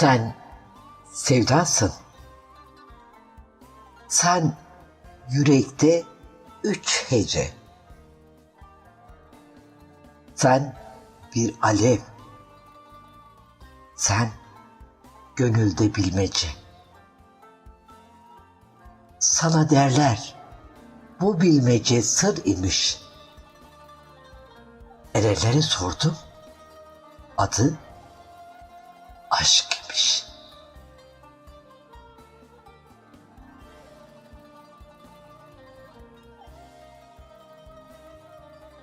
Sen sevdasın. Sen yürekte üç hece. Sen bir alev. Sen gönülde bilmece. Sana derler, bu bilmece sır imiş. Erelere sordum, adı aşk imiş.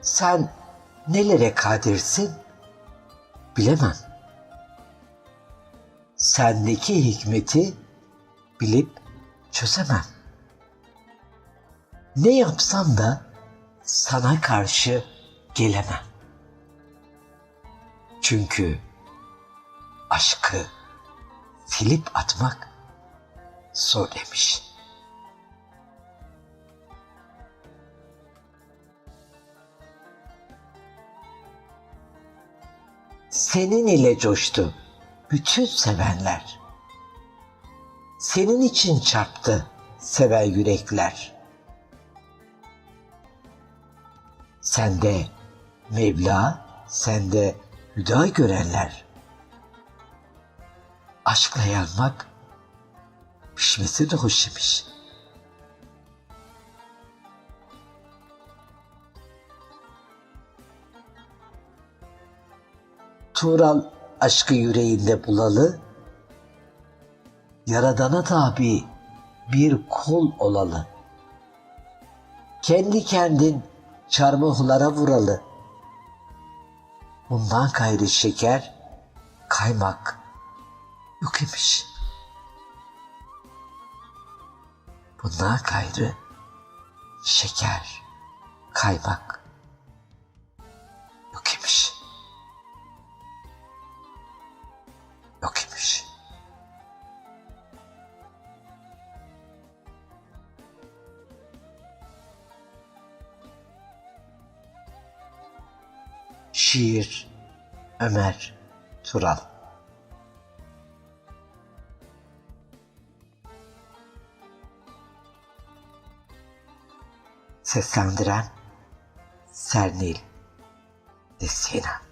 Sen nelere kadirsin bilemem. Sendeki hikmeti bilip çözemem. Ne yapsam da sana karşı gelemem. Çünkü aşkı silip atmak zor demiş. Senin ile coştu bütün sevenler. Senin için çarptı seven yürekler. Sende Mevla, sende hüda görenler. Aşkla yanmak pişmesi de hoş imiş. Tural aşkı yüreğinde bulalı, Yaradana tabi bir kol olalı. Kendi kendin çarmıhlara vuralı. Bundan gayrı şeker, kaymak yok imiş. Bundan gayrı şeker, kaymak yok imiş. Yok imiş. Şiir Ömer Tural Seslendiren Sernil Desina